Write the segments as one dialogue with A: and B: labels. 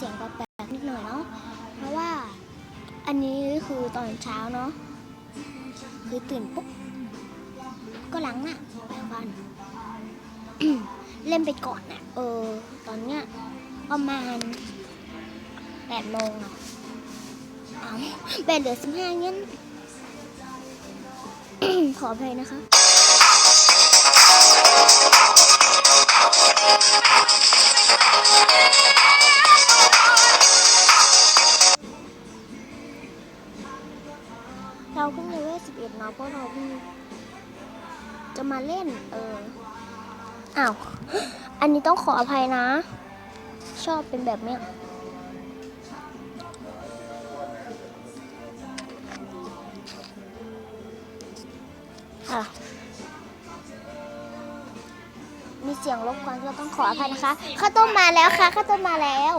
A: สียงแปลกๆนิดหน่อยเนาะเพราะว่าอันนี้คือตอนเช้าเนาะคือตื่นปุ๊บก็ล้างหน้าแปรงฟันเล่นไปก่อนนะเออ ตอนเนี้ยประมาณแปดโมงอะเอาแปดเหลือสิบห้าเงี้ยขออภัยนะคะ เราเพิ่งเลเวลสิบเอ็ดเนาะเพราะเราเพิ่งจะมาเล่น เออ อ้าว อันนี้ต้องขออภัยนะ ชอบเป็นแบบเนี้ยค่ะ มีเสียงรบกวนก็ต้องขออภัยนะคะข้าวต้มมาแล้วค่ะข้าวต้มมาแล้ว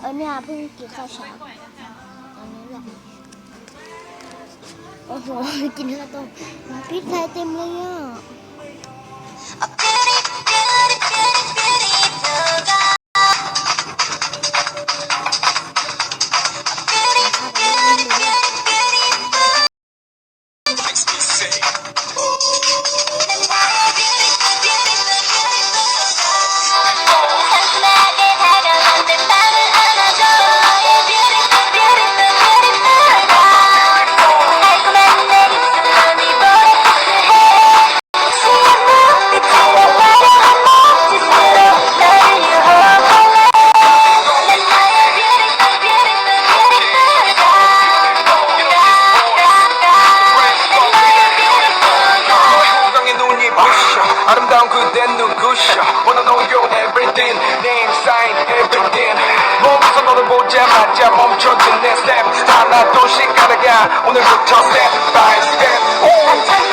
A: เออเนี่ยเพิ่งกินข้าวเช้าตอนนี้แหละโอ้โหกินข้าวต้มพริกไทยเต็มเลยอะ
B: 보자마자 멈춰진 내 step 하나둘씩 알아가 오늘부터 step by step 빠졌어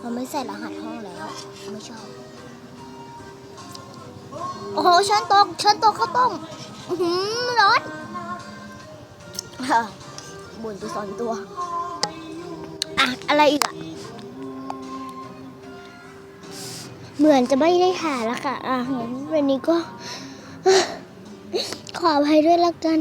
A: เราไม่ใส่รหัสห้องแล้ว ไม่ชอบ โอ้โหช้อนตกช้อนตกข้าวต้มอื้อหือร้อนบ่นไปสองตัว อะ อะไรอีกอะ เหมือนจะไม่ได้ถ่ายแล้วค่ะ อะงั้นวันนี้ก็ ขออภัยด้วยละกัน,